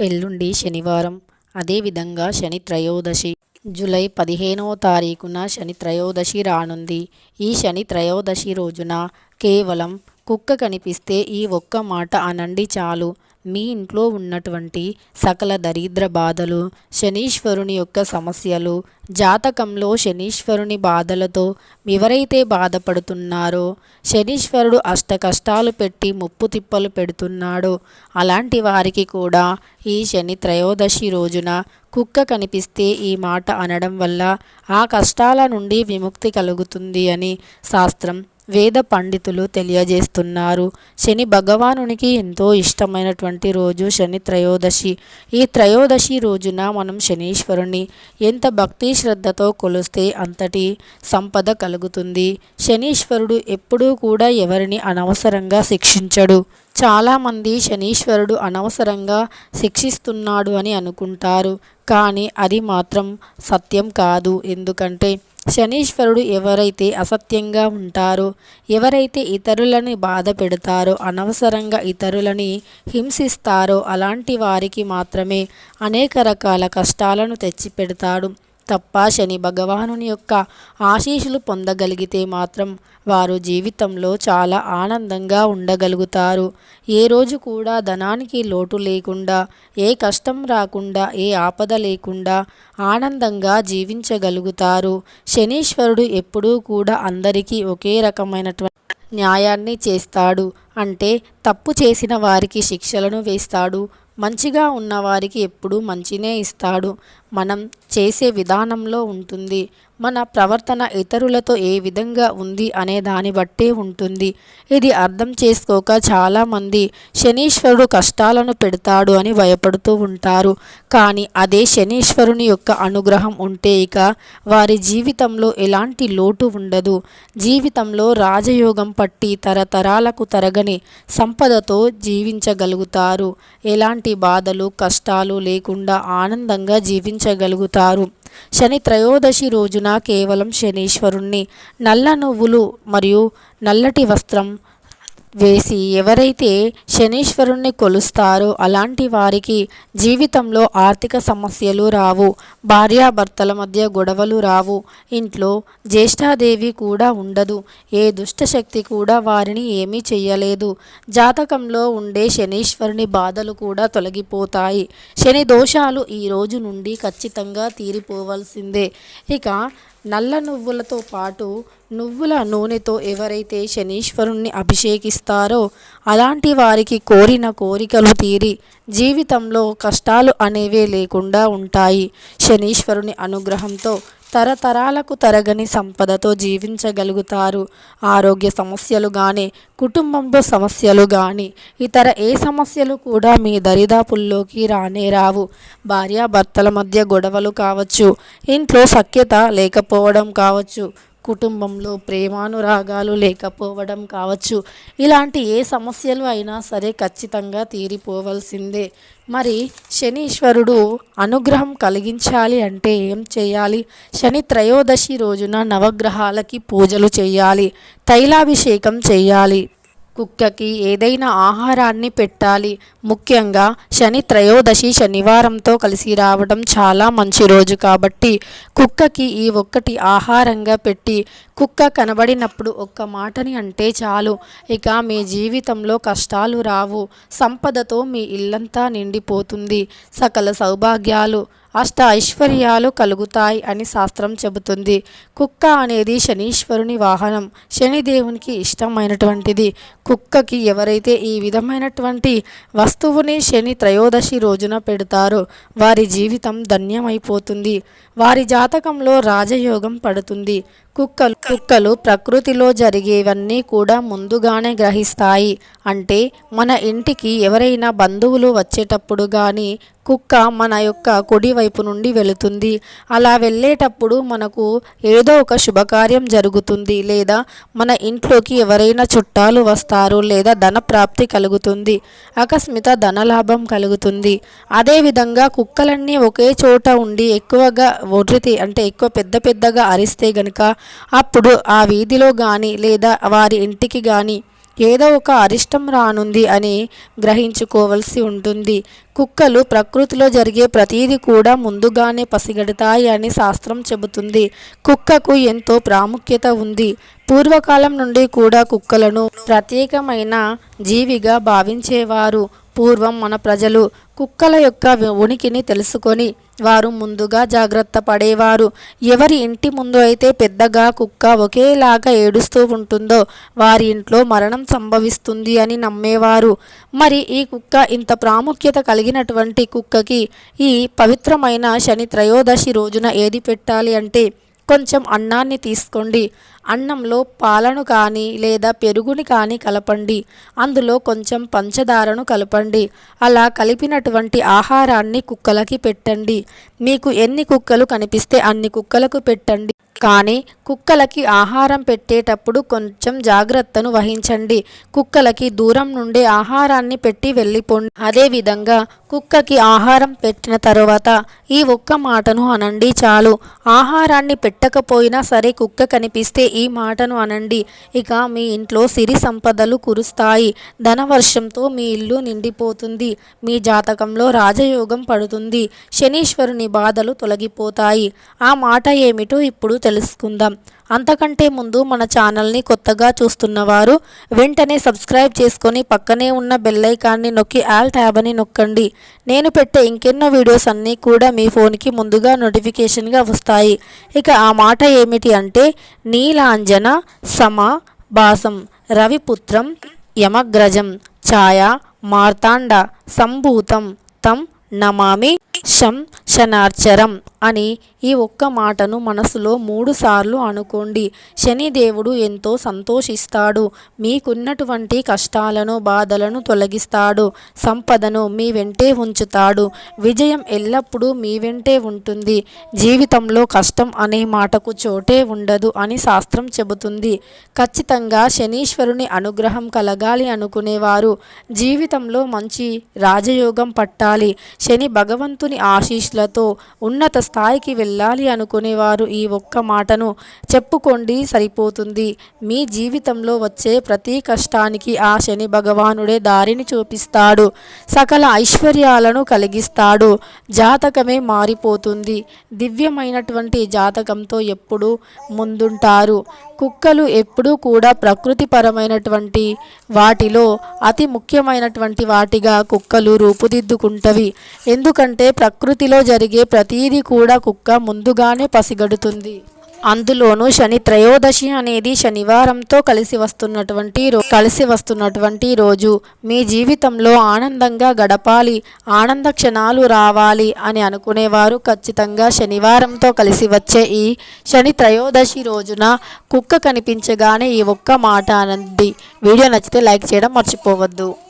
ఎల్లుండి శనివారం అదేవిధంగా శని త్రయోదశి. జూలై పదిహేనవ తారీఖున శని త్రయోదశి రానుంది. ఈ శని త్రయోదశి రోజున కేవలం కుక్క కనిపిస్తే ఈ ఒక్క మాట అనండి చాలు. మీ ఇంట్లో ఉన్నటువంటి సకల దరిద్ర బాధలు శనీశ్వరుని యొక్క సమస్యలు జాతకంలో శనీశ్వరుని బాధలతో ఎవరైతే బాధపడుతున్నారో శనీశ్వరుడు అష్ట కష్టాలు పెట్టి ముప్పు తిప్పలు పెడుతున్నాడో అలాంటి వారికి కూడా ఈ శని త్రయోదశి రోజున కుక్క కనిపిస్తే ఈ మాట అనడం వల్ల ఆ కష్టాల నుండి విముక్తి కలుగుతుంది అని శాస్త్రం వేద పండితులు తెలియజేస్తున్నారు. శని భగవానునికి ఎంతో ఇష్టమైనటువంటి రోజు శని త్రయోదశి. ఈ త్రయోదశి రోజున మనం శనీశ్వరుని ఎంత భక్తి శ్రద్ధతో కొలిస్తే అంతటి సంపద కలుగుతుంది. శనీశ్వరుడు ఎప్పుడూ కూడా ఎవరిని అనవసరంగా శిక్షించడు. చాలామంది శనీశ్వరుడు అనవసరంగా శిక్షిస్తున్నాడు అని అనుకుంటారు. కానీ అది మాత్రం సత్యం కాదు. ఎందుకంటే శనీశ్వరుడు ఎవరైతే అసత్యంగా ఉంటారో ఎవరైతే ఇతరులని బాధ పెడతారో అనవసరంగా ఇతరులని హింసిస్తారో అలాంటి వారికి మాత్రమే అనేక రకాల కష్టాలను తెచ్చిపెడతాడు. తప్ప శని భగవానుని యొక్క ఆశీస్సులు పొందగలిగితే మాత్రం వారు జీవితంలో చాలా ఆనందంగా ఉండగలుగుతారు. ఏ రోజు కూడా ధనానికి లోటు లేకుండా ఏ కష్టం రాకుండా ఏ ఆపద లేకుండా ఆనందంగా జీవించగలుగుతారు. శనీశ్వరుడు ఎప్పుడూ కూడా అందరికీ ఒకే రకమైనటువంటి న్యాయాన్ని చేస్తాడు. అంటే తప్పు చేసిన వారికి శిక్షలను వేస్తాడు. మంచిగా ఉన్నవారికి ఎప్పుడూ మంచినే ఇస్తాడు. మనం చేసే విధానంలో ఉంటుంది. మన ప్రవర్తన ఇతరులతో ఏ విధంగా ఉంది అనే దాన్ని బట్టే ఉంటుంది. ఇది అర్థం చేసుకోక చాలామంది శనీశ్వరుడు కష్టాలను పెడతాడు అని భయపడుతూ ఉంటారు. కానీ అదే శనీశ్వరుని యొక్క అనుగ్రహం ఉంటే ఇక వారి జీవితంలో ఎలాంటి లోటు ఉండదు. జీవితంలో రాజయోగం పట్టి తరతరాలకు తరగని సంపదతో జీవించగలుగుతారు. ఎలాంటి బాధలు కష్టాలు లేకుండా ఆనందంగా జీవించ జీవించగలుగుతారు శని త్రయోదశి రోజున కేవలం శనీశ్వరుణ్ణి. నల్ల నువ్వులు మరియు నల్లటి వస్త్రం వేసి ఎవరైతే శనీశ్వరుణ్ణి కొలుస్తారో అలాంటి వారికి జీవితంలో ఆర్థిక సమస్యలు రావు భార్యాభర్తల మధ్య గొడవలు రావు ఇంట్లో జ్యేష్ఠాదేవి కూడా ఉండదు ఏ దుష్టశక్తి కూడా వారిని ఏమీ చెయ్యలేదు. జాతకంలో ఉండే శనీశ్వరుని బాధలు కూడా తొలగిపోతాయి. శని దోషాలు ఈ రోజు నుండి ఖచ్చితంగా తీరిపోవలసిందే. ఇక నల్ల నువ్వులతో పాటు నువ్వుల నూనెతో ఎవరైతే శనీశ్వరుణ్ణి అభిషేకిస్తారో అలాంటి వారికి కోరిన కోరికలు తీరి జీవితంలో కష్టాలు అనేవే లేకుండా ఉంటాయి. శనీశ్వరుని అనుగ్రహంతో తరతరాలకు తరగని సంపదతో జీవించగలుగుతారు. ఆరోగ్య సమస్యలు కానీ కుటుంబంలో సమస్యలు కానీ ఇతర ఏ సమస్యలు కూడా మీ దరిదాపుల్లోకి రానే రావు. భార్యాభర్తల మధ్య గొడవలు కావచ్చు ఇంట్లో సఖ్యత లేకపోవడం కావచ్చు కుటుంబంలో ప్రేమానురాగాలు లేకపోవడం కావచ్చు. ఇలాంటి ఏ సమస్యలు అయినా సరే ఖచ్చితంగా తీరిపోవలసిందే. మరి శనీశ్వరుడు అనుగ్రహం కలిగించాలి అంటే ఏం చేయాలి? శని త్రయోదశి రోజున నవగ్రహాలకి పూజలు చేయాలి. తైలాభిషేకం చేయాలి. కుక్కకి ఏదైనా ఆహారాన్ని పెట్టాలి. ముఖ్యంగా శని త్రయోదశి శనివారంతో కలిసి రావడం చాలా మంచి రోజు కాబట్టి కుక్కకి ఈ ఒక్కటి ఆహారంగా పెట్టి కుక్క కనబడినప్పుడు ఒక్క మాటని అంటే చాలు. ఇక మీ జీవితంలో కష్టాలు రావు. సంపదతో మీ ఇల్లంతా నిండిపోతుంది. సకల సౌభాగ్యాలు. అష్ట ఐశ్వర్యాలు కలుగుతాయి అని శాస్త్రం చెబుతుంది. కుక్క అనేది శనీశ్వరుని వాహనం. శనిదేవునికి ఇష్టమైనటువంటిది. కుక్కకి ఎవరైతే ఈ విధమైనటువంటి వస్తువుని శని త్రయోదశి రోజున పెడతారో వారి జీవితం ధన్యమైపోతుంది. వారి జాతకంలో రాజయోగం పడుతుంది. కుక్కలు కుక్కలు ప్రకృతిలో జరిగేవన్నీ కూడా ముందుగానే గ్రహిస్తాయి. అంటే మన ఇంటికి ఎవరైనా బంధువులు వచ్చేటప్పుడు కానీ కుక్క మన యొక్క కుడి వైపు నుండి వెళుతుంది. అలా వెళ్ళేటప్పుడు మనకు ఏదో ఒక శుభకార్యం జరుగుతుంది లేదా మన ఇంట్లోకి ఎవరైనా చుట్టాలు వస్తారు లేదా ధన ప్రాప్తి కలుగుతుంది అకస్మిత ధనలాభం కలుగుతుంది. అదేవిధంగా కుక్కలన్నీ ఒకే చోట ఉండి ఎక్కువగా ఒర్రితే అంటే ఎక్కువ పెద్ద పెద్దగా అరిస్తే గనుక అప్పుడు ఆ వీధిలో కానీ లేదా వారి ఇంటికి కానీ ఏదో ఒక అరిష్టం రానుంది అని గ్రహించుకోవలసి ఉంటుంది. కుక్కలు ప్రకృతిలో జరిగే ప్రతీది కూడా ముందుగానే పసిగడతాయి అని శాస్త్రం చెబుతుంది. కుక్కకు ఎంతో ప్రాముఖ్యత ఉంది. పూర్వకాలం నుండి కూడా కుక్కలను ప్రత్యేకమైన జీవిగా భావించేవారు. పూర్వం మన ప్రజలు కుక్కల యొక్క ఉనికిని తెలుసుకొని వారు ముందుగా జాగ్రత్త పడేవారు. ఎవరి ఇంటి ముందు అయితే పెద్దగా కుక్క ఒకేలాగా ఏడుస్తూ ఉంటుందో వారి ఇంట్లో మరణం సంభవిస్తుంది అని నమ్మేవారు. మరి ఈ కుక్క ఇంత ప్రాముఖ్యత కలిగినటువంటి కుక్కకి ఈ పవిత్రమైన శని త్రయోదశి రోజున ఏది పెట్టాలి అంటే కొంచెం అన్నాన్ని తీసుకోండి. అన్నంలో పాలను కానీ లేదా పెరుగుని కానీ కలపండి. అందులో కొంచెం పంచదారను కలపండి. అలా కలిపినటువంటి ఆహారాన్ని కుక్కలకి పెట్టండి. మీకు ఎన్ని కుక్కలు కనిపిస్తే అన్ని కుక్కలకు పెట్టండి. కానీ కుక్కలకి ఆహారం పెట్టేటప్పుడు కొంచెం జాగ్రత్తను వహించండి. కుక్కలకి దూరం నుండి ఆహారాన్ని పెట్టి వెళ్ళిపోండి. అదేవిధంగా కుక్కకి ఆహారం పెట్టిన తర్వాత ఈ ఒక్క మాటను అనండి చాలు. ఆహారాన్ని పెట్టకపోయినా సరే కుక్క కనిపిస్తే ఈ మాటను అనండి. ఇక మీ ఇంట్లో సిరి సంపదలు కురుస్తాయి. ధనవర్షంతో మీ ఇల్లు నిండిపోతుంది. మీ జాతకంలో రాజయోగం పడుతుంది. శనీశ్వరుని బాధలు తొలగిపోతాయి. ఆ మాట ఏమిటో ఇప్పుడు తెలుసుకుందాం. అంతకంటే ముందు మన ఛానల్ని కొత్తగా చూస్తున్నవారు వెంటనే సబ్స్క్రైబ్ చేసుకొని పక్కనే ఉన్న బెల్లైకాన్ని నొక్కి ఆల్ ట్యాబ్ అని నొక్కండి. నేను పెట్టే ఇంకెన్నో వీడియోస్ అన్నీ కూడా మీ ఫోన్కి ముందుగా నోటిఫికేషన్గా వస్తాయి. ఇక ఆ మాట ఏమిటి అంటే నీలాంజన సమ భాసం రవిపుత్రం యమగ్రజం ఛాయ మార్తాండ సంభూతం తం నమామి శం శనార్చరం అని ఈ ఒక్క మాటను మనసులో మూడుసార్లు అనుకోండి. శనిదేవుడు ఎంతో సంతోషిస్తాడు. మీకున్నటువంటి కష్టాలను బాధలను తొలగిస్తాడు. సంపదను మీ వెంటే ఉంచుతాడు. విజయం ఎల్లప్పుడూ మీ వెంటే ఉంటుంది. జీవితంలో కష్టం అనే మాటకు చోటే ఉండదు అని శాస్త్రం చెబుతుంది. ఖచ్చితంగా శనీశ్వరుని అనుగ్రహం కలగాలి అనుకునేవారు. జీవితంలో మంచి రాజయోగం పట్టాలి. శని భగవంతుని ఆశీస్సులతో ఉన్నత స్థాయికి వెళ్ళాలి అనుకునేవారు ఈ ఒక్క మాటను చెప్పుకోండి సరిపోతుంది. మీ జీవితంలో వచ్చే ప్రతి కష్టానికి ఆ శని భగవానుడే దారిని చూపిస్తాడు. సకల ఐశ్వర్యాలను కలిగిస్తాడు. జాతకమే మారిపోతుంది. దివ్యమైనటువంటి జాతకంతో ఎప్పుడూ ముందుంటారు. కుక్కలు ఎప్పుడూ కూడా ప్రకృతిపరమైనటువంటి వాటిలో అతి ముఖ్యమైనటువంటి వాటిగా కుక్కలు రూపుదిద్దుకుంటవి. ఎందుకంటే ప్రకృతిలో జరిగే ప్రతీది కూడా కుక్క ముందుగానే పసిగడుతుంది. అందులోనూ శని త్రయోదశి అనేది శనివారంతో కలిసి వస్తున్నటువంటి రో కలిసి వస్తున్నటువంటి రోజు. మీ జీవితంలో ఆనందంగా గడపాలి ఆనంద క్షణాలు రావాలి అని అనుకునేవారు ఖచ్చితంగా శనివారంతో కలిసి వచ్చే ఈ శని త్రయోదశి రోజున కుక్క కనిపించగానే ఈ ఒక్క మాట అనంది వీడియో నచ్చితే లైక్ చేయడం మర్చిపోవద్దు.